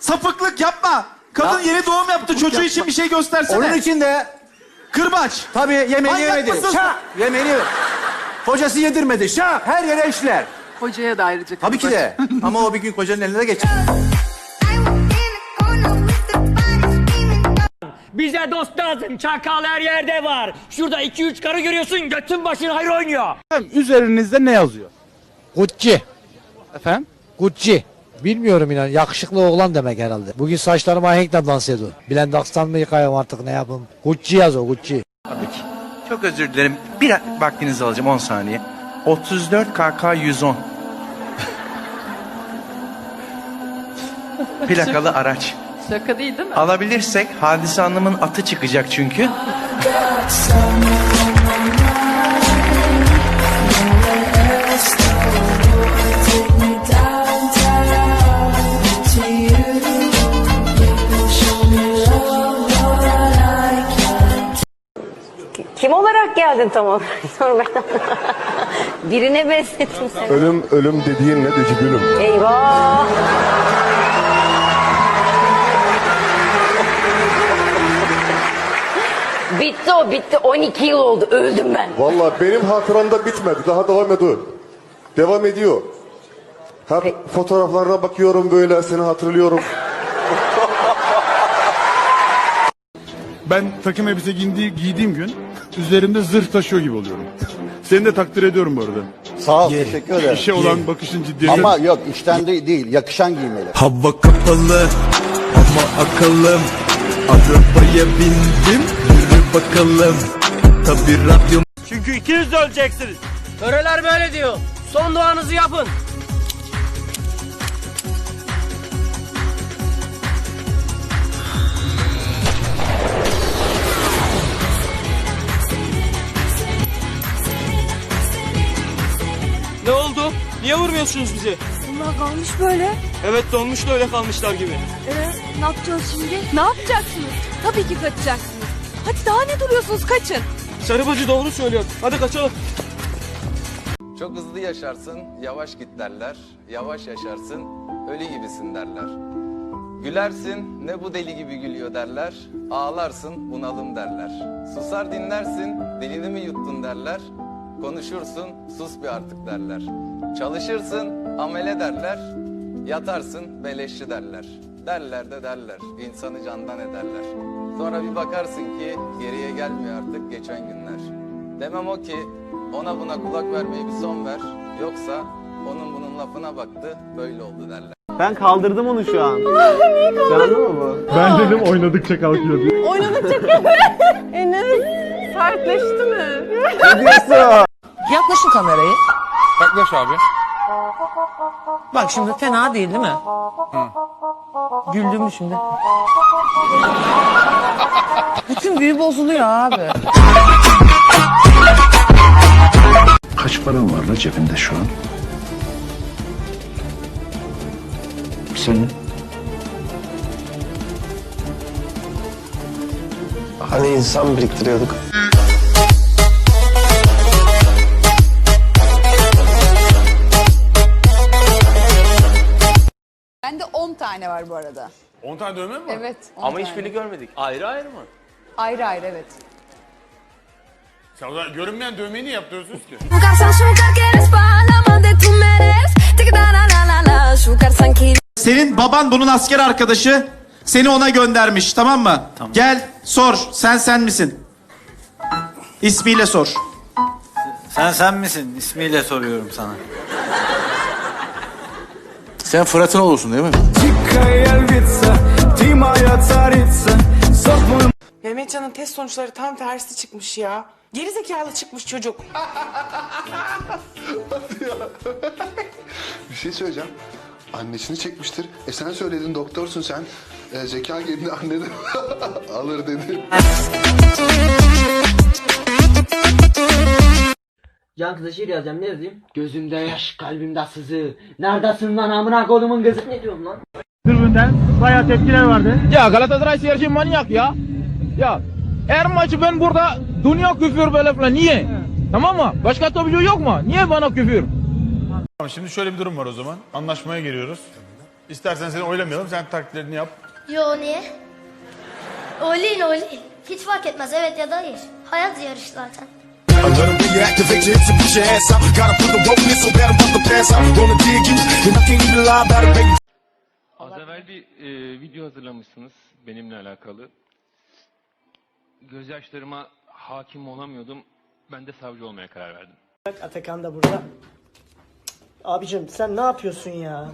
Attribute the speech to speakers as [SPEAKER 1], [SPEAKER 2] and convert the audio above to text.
[SPEAKER 1] Sapıklık yapma. Kadın yeni doğum yaptı. Çocuğu için bir şey göstersene.
[SPEAKER 2] Onun için de
[SPEAKER 1] Kırbaç.
[SPEAKER 2] tabii yemeğini
[SPEAKER 1] Manyak
[SPEAKER 2] yemedi.
[SPEAKER 1] mısın?
[SPEAKER 2] Şah! Yemeğini Kocası yedirmedi. Şah! Her yere işler.
[SPEAKER 3] Hocaya da ayrıca
[SPEAKER 2] Tabii ki de. Ama o bir gün kocanın eline de geçer.
[SPEAKER 4] I was in the corner with the body screaming.
[SPEAKER 5] Bize dost lazım. Çakal her yerde var. Şurada iki üç karı görüyorsun. Götün başın hayır oynuyor.
[SPEAKER 6] Üzerinizde ne yazıyor?
[SPEAKER 7] Gucci.
[SPEAKER 6] Efendim?
[SPEAKER 7] Gucci. Bilmiyorum inan. Yakışıklı oğlan demek herhalde. Bugün saçlarıma ahenkle dans ediyor. Blendax'tan mı yıkayım artık ne yapayım? Gucci yaz o Gucci.
[SPEAKER 8] Çok özür dilerim. Bir vaktinizi alacağım 10 saniye. 34 KK 110. Plakalı araç.
[SPEAKER 3] Şaka değil değil mi?
[SPEAKER 8] Alabilirsek Hadise Hanım'ın atı çıkacak çünkü.
[SPEAKER 9] olarak geldin tam olarak? Sor ben. Birine benzettim seni.
[SPEAKER 10] Ölüm ölüm dediğin ne dedi gülüm?
[SPEAKER 9] Eyvah. bitti o bitti. 12 yıl oldu. Öldüm ben.
[SPEAKER 10] Valla benim hatıramda bitmedi. Daha devam ediyor. Devam ediyor. Hep fotoğraflarına bakıyorum böyle seni hatırlıyorum.
[SPEAKER 6] Ben takım elbise giyindi, giydiğim gün üzerimde zırh taşıyor gibi oluyorum. Seni de takdir ediyorum bu arada.
[SPEAKER 2] Sağ ol. Teşekkür ederim.
[SPEAKER 6] İşe olan bakışın ciddiyeti.
[SPEAKER 2] Ama yok işten de değil. Yakışan giymeli.
[SPEAKER 11] Hava kapalı ama akıllım Arabaya bindim yürü bakalım Tabi radyom
[SPEAKER 5] Çünkü ikiniz de öleceksiniz. Töreler böyle diyor. Son duanızı yapın. Niye vurmuyorsunuz bizi?
[SPEAKER 4] Bunlar kalmış böyle.
[SPEAKER 5] Evet donmuş da öyle kalmışlar gibi.
[SPEAKER 4] Ee, ne yapacağız şimdi? Ne yapacaksınız? Tabii ki kaçacaksınız. Hadi daha ne duruyorsunuz? Kaçın.
[SPEAKER 5] Sarı bacı doğru söylüyor. Hadi kaçalım.
[SPEAKER 8] Çok hızlı yaşarsın, yavaş git derler. Yavaş yaşarsın, ölü gibisin derler. Gülersin, ne bu deli gibi gülüyor derler. Ağlarsın, bunalım derler. Susar dinlersin, dilini mi yuttun derler. Konuşursun, sus bir artık derler. Çalışırsın, amele derler. Yatarsın, beleşçi derler. Derler de derler, insanı candan ederler. Sonra bir bakarsın ki geriye gelmiyor artık geçen günler. Demem o ki ona buna kulak vermeyi bir son ver. Yoksa onun bunun lafına baktı böyle oldu derler.
[SPEAKER 5] Ben kaldırdım onu şu an. Canlı mı bu?
[SPEAKER 6] Ben dedim oynadıkça kalkıyor diye.
[SPEAKER 3] Enes sertleşti mi?
[SPEAKER 5] Yaklaşın kamerayı.
[SPEAKER 6] Yaklaş abi.
[SPEAKER 5] Bak şimdi fena değil değil mi? Güldün mü şimdi? Bütün büyü bozuluyor abi.
[SPEAKER 11] Kaç paran var la cebinde şu an? Senin?
[SPEAKER 10] Hani insan biriktiriyorduk.
[SPEAKER 3] Bende 10 tane var bu arada.
[SPEAKER 6] 10 tane dövme mi var?
[SPEAKER 3] Evet. 10
[SPEAKER 5] Ama
[SPEAKER 3] tane.
[SPEAKER 5] hiçbirini görmedik. Ayrı ayrı mı?
[SPEAKER 3] Ayrı ayrı evet.
[SPEAKER 6] Sen o zaman görünmeyen dövmeyi niye yaptırıyorsunuz ki?
[SPEAKER 4] Da, la, la, la, la.
[SPEAKER 1] Senin baban bunun asker arkadaşı. Seni ona göndermiş tamam mı? Gel sor. Sen sen misin? İsmiyle sor.
[SPEAKER 7] Sen sen misin? İsmiyle soruyorum sana.
[SPEAKER 11] Sen Fırat'ın olursun değil mi?
[SPEAKER 3] Mehmetcan'ın test sonuçları tam tersi çıkmış ya. Geri zekalı çıkmış çocuk.
[SPEAKER 10] Bir şey söyleyeceğim. Annesini çekmiştir. E sen söyledin doktorsun sen. E, zeka gelini anneni alır dedi.
[SPEAKER 5] Can kıza şiir yazacağım ne yazayım? Gözümde yaş kalbimde sızı. Neredesin lan amına kodumun kızı? Ne diyorum lan?
[SPEAKER 6] Tribünden bayağı tepkiler vardı.
[SPEAKER 5] Ya Galatasaray seyirci manyak ya. Ya her maçı ben burada dünya küfür böyle falan. Niye? Tamam mı? Başka topçu yok mu? Niye bana küfür?
[SPEAKER 6] Tamam şimdi şöyle bir durum var o zaman. Anlaşmaya geliyoruz.
[SPEAKER 12] İstersen seni oylamayalım. Sen taklitlerini yap.
[SPEAKER 13] Yo niye? Oylayın oylayın. Hiç fark etmez evet ya da hayır. Hayat yarış zaten.
[SPEAKER 14] Az evvel bir e, video hazırlamışsınız benimle alakalı. Gözyaşlarıma hakim olamıyordum. Ben de savcı olmaya karar verdim.
[SPEAKER 6] Atakan da burada. Abicim sen ne yapıyorsun ya?